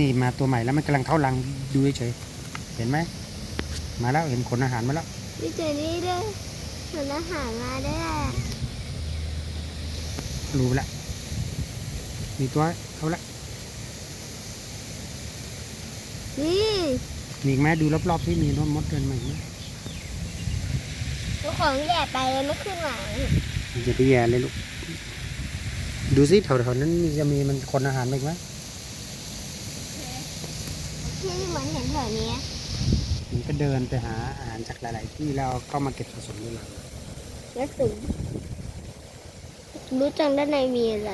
นี่มาตัวใหม่แล้วมันกำลังเข้ารังดูเฉยๆเห็นไหมมาแล้วเห็นขนอาหารมาแล้วมีเจอนี่ด้วยผลอาหารมาด้วยรู้ไปละมีตัวเข้าละนี่มีอีกไหมดูรอบๆที่มีนมดเดินมาอีกไหมตัวของแย่ไปเลยไม่ขึ้นมาอย่าไปแย่เลยลูกดูสิแถวๆนั้นมีจะมีมันคนอาหารไหมอีกไหม ที่เหมือนเห็นแถวนี้มันก็เดินไปหาอาหารจากหลาย ๆ ที่แล้วเอาเข้ามาเก็บสะสมด้วยเราแล้วสูงรู้จังด้านในมีอะไร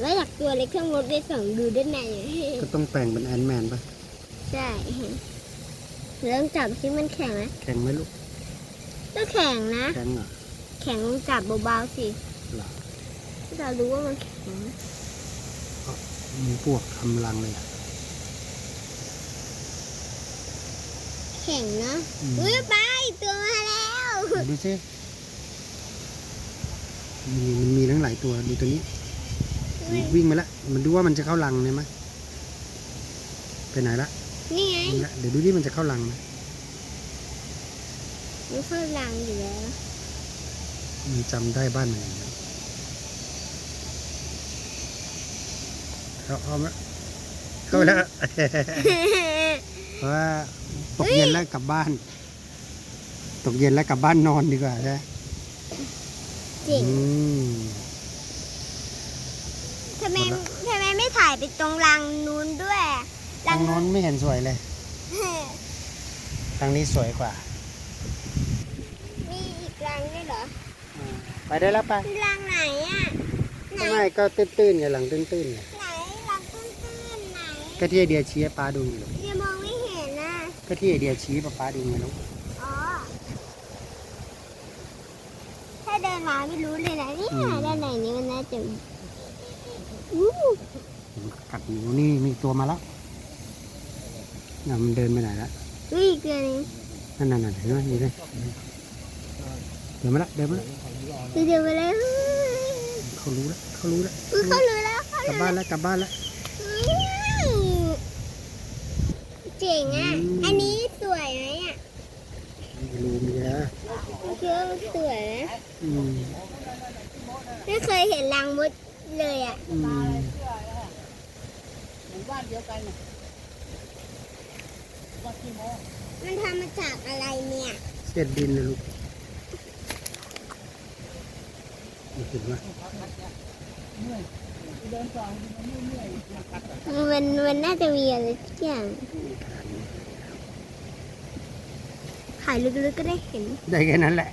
แล้วอยากตัวเล็กเครื่องรถได้ส่องดูด้านในหน่อยก็ต้องแปลงเป็นแอนด์แมนปะใช่เริ่มจับที่มันแข็งนะแข็งไหมลูกก็แข็งนะ แข็งเหรอแข็งลองจับเบาๆสิเหรอเรารู้ว่ามันแข็ง มีพวกทำรังเลยอะ แข็งนะอืม อุ้ยไปตัวมาแล้วดูสิมีมันมีทั้งหลายตัวดูตัวนี้วิ่งมาละมันดูว่ามันจะเข้ารังเนี่ยไหมไปไหนละนี่ไงนี่ละเดี๋ยวดูที่มันจะเข้ารังไหมมันเข้ารังอยู่แล้วมันจำได้บ้านมันอย่างเดียว เขาเอามาเข้าไปแล้วเพราะว่าตกเย็นแล้วกลับบ้าน ตกเย็นแล้วกลับบ้านนอนดีกว่าใช่ไหมจริงอืม ทำไมหมดละ ทำไมไม่ถ่ายไปตรงรังนู้นด้วยทางโน้นไม่เห็นสวยเลยทางนี้สวยกว่า มีอีกรังด้วยเหรอไปได้แล้วไปมีรังไหนอะไหนไม่ก็ตื้นๆไงหลังตื้นๆไงไหนรังตื้นๆไหน ก็ที่ไอเดียชี้ให้ป้าดูไงลูกยังมองไม่เห็นนะก็ที่ไอเดียชี้ให้ป้าดูไงลูกอ๋อถ้าเดินมาไม่รู้เลยนะเนี่ยด้านไหนนี้มันน่าจะอู้มันกัดนิ้วนี่มีตัวมาแล้วน่ะมันเดินไปไหนละอุ้ยอีกตัวหนึงนั่นนั่นนั่นเห็นไหมอยู่เลยเดินมาละเดินมาละเดี๋ยวไปแล้วเขารู้แล้วเขารู้แล้วอุ้ยเขารู้แล้วเขากลับรู้บ้านแล้วกลับบ้านแล้ว เจ๋งอะอืมอันนี้สวยไหมอะไม่รู้มีแล้วคิดว่ามันสวยนะอืมไม่เคยเห็นรังมดเลยอะ อืมมันทำมาจากอะไรเนี่ยเศษดินเลยลูกเห็นไหม มันมันน่าจะมีอะไรสักอย่างถ่ายลึกๆก็ได้เห็น ได้แค่นั้นแหละ